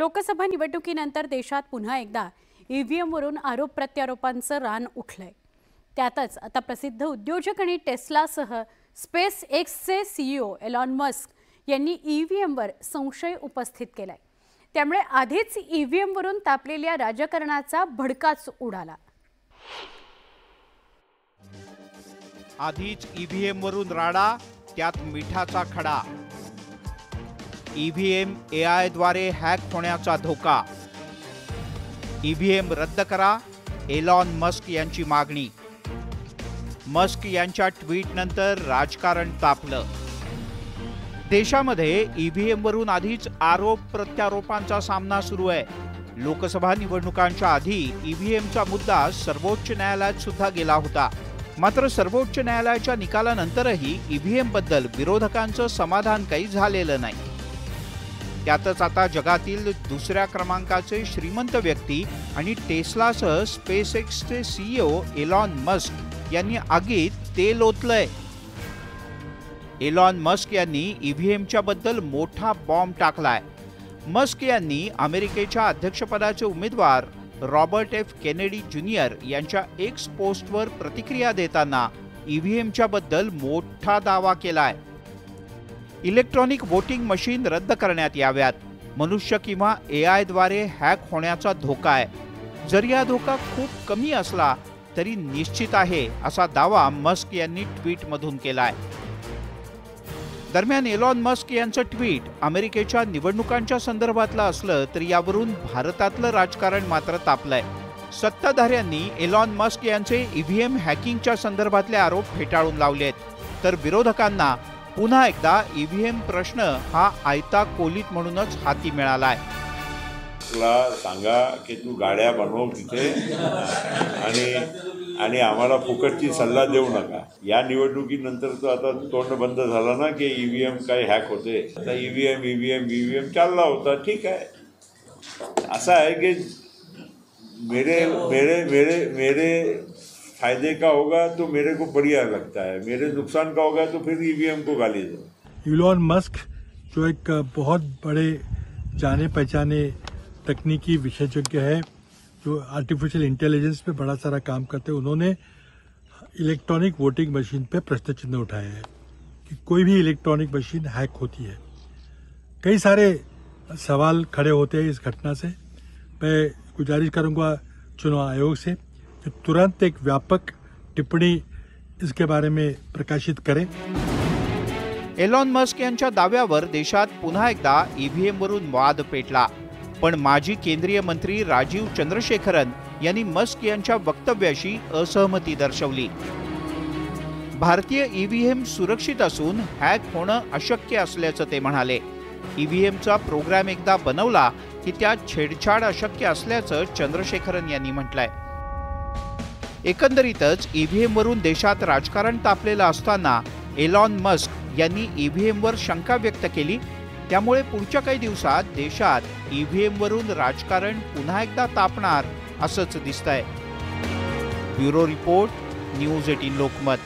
लोकसभा निवडणुकीनंतर देशात पुन्हा एकदा ईव्हीएमवरून आरोप प्रत्यारोपांचं रान उठलंय. त्यातच आता प्रसिद्ध उद्योजक आणि टेस्लासह स्पेस एक्सचे सीईओ एलॉन मस्क यांनी ईव्हीएमवर संशय उपस्थित केलाय. त्यामुळे आधीच ईव्हीएमवरून तापलेल्या राजकारणाचा भडकाच उडाला. आधीच ईव्हीएमवरून राडा त्यात मिठाचा खडा. ईव्हीएम ए हॅक होण्याचा धोका. ईव्हीएम रद्द करा एलॉन मस्क यांची मागणी. मस्क यांच्या ट्विटनंतर राजकारण तापलं. देशामध्ये ईव्हीएमवरून आधीच आरोप प्रत्यारोपांचा सामना सुरू आहे. लोकसभा निवडणुकांच्या आधी ईव्हीएमचा मुद्दा सर्वोच्च न्यायालयात सुद्धा गेला होता. मात्र सर्वोच्च न्यायालयाच्या निकालानंतरही ईव्हीएमबद्दल विरोधकांचं समाधान काही झालेलं नाही. त्यातच आता जगातील दुसऱ्या क्रमांकाचे श्रीमंत व्यक्ती आणि टेस्लासह स्पेस एक्सचे सीईओ एलॉन मस्क यांनी आगीत तेल ओतलंय. एलॉन मस्क यांनी ईव्हीएमच्या बद्दल मोठा बॉम्ब टाकलाय. मस्क यांनी अमेरिकेच्या अध्यक्षपदाचे उमेदवार रॉबर्ट एफ. केनेडी ज्युनियर यांच्या एक्स पोस्टवर प्रतिक्रिया देताना ईव्हीएमच्या बद्दल मोठा दावा केलाय. इलेक्ट्रॉनिक वोटिंग मशीन रद्द करण्यात याव्यात. मनुष्य किंवा ए आयद्वारे हॅक होण्याचा धोका आहे. जरी हा धोका खूप कमी असला तरी निश्चित आहे असा दावा मस्क यांनी ट्विटमधून आहे दरम्यान एलॉन मस्क यांचं ट्विट अमेरिकेच्या निवडणुकांच्या संदर्भातलं असलं तरी यावरून भारतातलं राजकारण मात्र तापलंय. सत्ताधाऱ्यांनी एलॉन मस्क यांचे ईव्हीएम हॅकिंगच्या संदर्भातले आरोप फेटाळून लावलेत. तर विरोधकांना पुन्हा एकदा ईव्हीएम प्रश्न हा आयता कोलीत म्हणूनच हाती मिळाला आहे तुला सांगा की तू गाड्या बनव तिथे. आणि आणि आम्हाला फुकटची सल्ला देऊ नका. या निवडणुकीनंतर तो आता तोंड बंद झाला ना की ईव्हीएम काय हॅक होते. आता ईव्हीएम ईव्हीएम ईव्हीएम चालला होता. ठीक आहे. असं आहे की मेरे मेरे मेरे मेरे फ़ायदे का होगा तो मेरे को बढ़िया लगता है। मेरे नुकसान का होगा तो फिर ईवीएम को गाली दो। इलॉन मस्क जो एक बहुत बड़े जाने पहचाने तकनीकी विशेषज्ञ है, जो आर्टिफिशियल इंटेलिजेंस पे बड़ा सारा काम करते हैं, उन्होंने इलेक्ट्रॉनिक वोटिंग मशीन पे प्रश्न चिन्ह उठाया है कि कोई भी इलेक्ट्रॉनिक मशीन हैक होती है। कई सारे सवाल खड़े होते हैं इस घटना से। मैं गुजारिश करूँगा चुनाव आयोग से कि तुरंत एक व्यापक टिप्पणी इसके बारे में प्रकाशित करें। एलॉन मस्क यांच्या दाव्यावर देशात पुन्हा एकदा ईव्हीएम वरून वाद पेटला. पण माजी केंद्रीय मंत्री राजीव चंद्रशेखरन यांनी मस्क यांच्या वक्तव्याशी असहमती दर्शवली. भारतीय ईव्हीएम सुरक्षित असून हॅक होणं अशक्य असल्याचं ते म्हणाले. ईव्हीएमचा प्रोग्राम एकदा बनवला की त्यात छेडछाड अशक्य असल्याचं चंद्रशेखरन यांनी म्हटलंय. एकंदरीतच ईव्हीएमवरून देशात राजकारण तापलेलं असताना एलॉन मस्क यांनी ईव्हीएमवर शंका व्यक्त केली. त्यामुळे पुढच्या काही दिवसात देशात ईव्हीएमवरून राजकारण पुन्हा एकदा तापणार असंच दिसतंय. Bureau report news eighteen Lokmat.